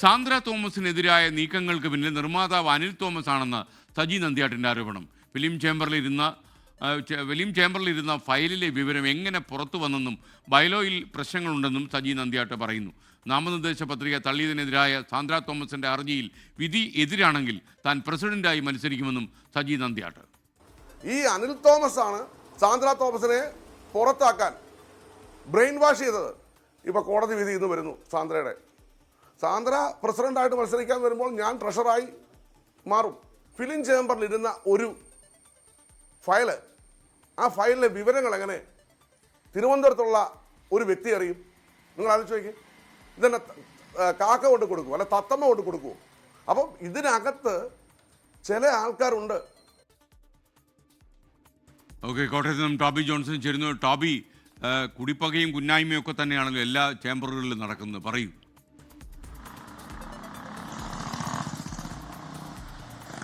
സാന്ദ്ര തോമസിനെതിരായ നീക്കങ്ങൾക്ക് പിന്നിൽ നിർമ്മാതാവ് അനിൽ തോമസ് ആണെന്ന് സജി നന്ദിയാട്ടിന്റെ ആരോപണം. ഫിലിം ചേംബറിലിരുന്ന ഫിലിം ചേംബറിലിരുന്ന ഫയലിലെ വിവരം എങ്ങനെ പുറത്തു വന്നെന്നും ബൈലോയിൽ പ്രശ്നങ്ങളുണ്ടെന്നും സജി നന്ദിയാട്ട് പറയുന്നു. നാമനിർദ്ദേശ പത്രിക തള്ളിയതിനെതിരായ സാന്ദ്ര തോമസിന്റെ ഹർജിയിൽ വിധി എതിരാണെങ്കിൽ താൻ പ്രസിഡന്റായി മത്സരിക്കുമെന്നും സജി നന്ദിയാട്ട്. ഈ അനിൽ തോമസ് ആണ് സാന്ദ്ര തോമസിനെ പുറത്താക്കാൻ ബ്രെയിൻ വാഷ് ചെയ്തത്. ഇപ്പൊ കോടതി വിധി ഇന്ന് വരുന്നു സാന്ദ്രയുടെ. സാന്ദ്ര പ്രസിഡന്റായിട്ട് മത്സരിക്കാൻ വരുമ്പോൾ ഞാൻ ട്രഷറായി മാറും. ഫിലിം ചേംബറിൽ ഇരുന്ന ഒരു ഫയൽ ആ ഫയലിലെ വിവരങ്ങൾ എങ്ങനെ തിരുവനന്തപുരത്തുള്ള ഒരു വ്യക്തി അറിയും? നിങ്ങൾ ആലോചിച്ച് നോക്കി. ഇതന്നെ കാക്ക കൊണ്ട് കൊടുക്കുമോ അല്ല തത്തമ്മ കൊണ്ട് കൊടുക്കുമോ അപ്പം ഇതിനകത്ത് ചില ആൾക്കാരുണ്ട്. ഓക്കെ കോട്ടയത്ത് നിന്നും ടോബി ജോൺസൺ ചേരുന്നു. ടോബി കുടിപ്പകയും കുന്നായ്മയും ഒക്കെ തന്നെയാണല്ലോ എല്ലാ ചേംബറുകളിലും നടക്കുന്നത്. പറയൂ.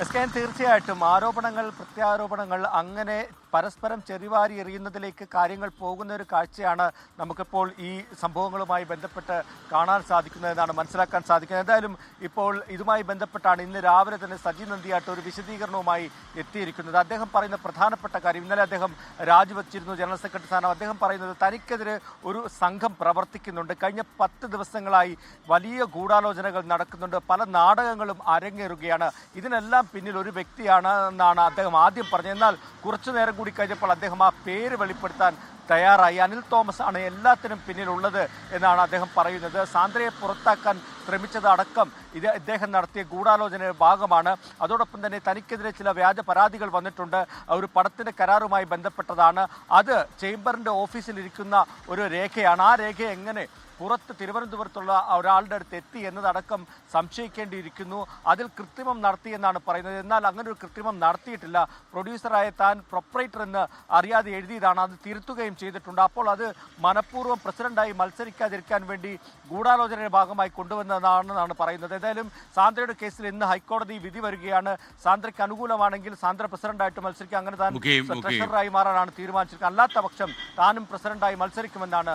എസ് കെ തീർച്ചയായിട്ടും ആരോപണങ്ങൾ പ്രത്യാരോപണങ്ങൾ അങ്ങനെ പരസ്പരം ചെറിവാരി എറിയുന്നതിലേക്ക് കാര്യങ്ങൾ പോകുന്ന ഒരു കാഴ്ചയാണ് നമുക്കിപ്പോൾ ഈ സംഭവങ്ങളുമായി ബന്ധപ്പെട്ട് കാണാൻ സാധിക്കുന്നതെന്നാണ് മനസ്സിലാക്കാൻ സാധിക്കുന്നത്. എന്തായാലും ഇപ്പോൾ ഇതുമായി ബന്ധപ്പെട്ടാണ് ഇന്ന് രാവിലെ തന്നെ സജി നന്ദിയായിട്ട് ഒരു വിശദീകരണവുമായി എത്തിയിരിക്കുന്നത്. അദ്ദേഹം പറയുന്ന പ്രധാനപ്പെട്ട കാര്യം ഇന്നലെ അദ്ദേഹം രാജിവെച്ചിരുന്നു ജനറൽ സെക്രട്ടറി സ്ഥാനം. അദ്ദേഹം പറയുന്നത് തനിക്കെതിരെ ഒരു സംഘം പ്രവർത്തിക്കുന്നുണ്ട്. കഴിഞ്ഞ പത്ത് ദിവസങ്ങളായി വലിയ ഗൂഢാലോചനകൾ നടക്കുന്നുണ്ട്. പല നാടകങ്ങളും അരങ്ങേറുകയാണ്. ഇതിനെല്ലാം പിന്നിൽ ഒരു വ്യക്തിയാണ് എന്നാണ് അദ്ദേഹം ആദ്യം പറഞ്ഞത്. എന്നാൽ കുറച്ചു നേരം കൂടി കഴിഞ്ഞപ്പോൾ അദ്ദേഹം ആ പേര് വെളിപ്പെടുത്താൻ തയ്യാറായി. അനിൽ തോമസ് ആണ് എല്ലാത്തിനും പിന്നിലുള്ളത് എന്നാണ് അദ്ദേഹം പറയുന്നത്. സാന്ദ്രയെ പുറത്താക്കാൻ ശ്രമിച്ചതടക്കം ഇത് ഇദ്ദേഹം നടത്തിയ ഗൂഢാലോചനയുടെ ഭാഗമാണ്. അതോടൊപ്പം തന്നെ തനിക്കെതിരെ ചില വ്യാജ പരാതികൾ വന്നിട്ടുണ്ട്. ഒരു പടത്തിന്റെ കരാറുമായി ബന്ധപ്പെട്ടതാണ്. അത് ചേംബറിന്റെ ഓഫീസിലിരിക്കുന്ന ഒരു രേഖയാണ്. ആ രേഖ എങ്ങനെ പുറത്ത് തിരുവനന്തപുരത്തുള്ള ഒരാളുടെ അടുത്ത് എത്തി എന്നതടക്കം സംശയിക്കേണ്ടിയിരിക്കുന്നു. അതിൽ കൃത്രിമം നടത്തിയെന്നാണ് പറയുന്നത്. എന്നാൽ അങ്ങനെ ഒരു കൃത്രിമം നടത്തിയിട്ടില്ല. പ്രൊഡ്യൂസറായ താൻ പ്രൊപ്പറേറ്റർ എന്ന് അറിയാതെ എഴുതിയതാണ്. അത് തിരുത്തുകയും ചെയ്തിട്ടുണ്ട്. അപ്പോൾ അത് മനഃപൂർവം പ്രസിഡന്റായി മത്സരിക്കാതിരിക്കാൻ വേണ്ടി ഗൂഢാലോചനയുടെ ഭാഗമായി കൊണ്ടുവന്നതാണെന്നാണ് പറയുന്നത്. ഏതായാലും സാന്ദ്രയുടെ കേസിൽ ഇന്ന് ഹൈക്കോടതി വിധി വരികയാണ്. സാന്ദ്രയ്ക്ക് അനുകൂലമാണെങ്കിൽ സാന്ദ്ര പ്രസിഡന്റായിട്ട് മത്സരിക്കുക. അങ്ങനെ താൻ. ട്രഷററായി മാറാനാണ് തീരുമാനിച്ചിരിക്കുന്നത്. അല്ലാത്ത പക്ഷം താനും പ്രസിഡന്റായി മത്സരിക്കുമെന്നാണ്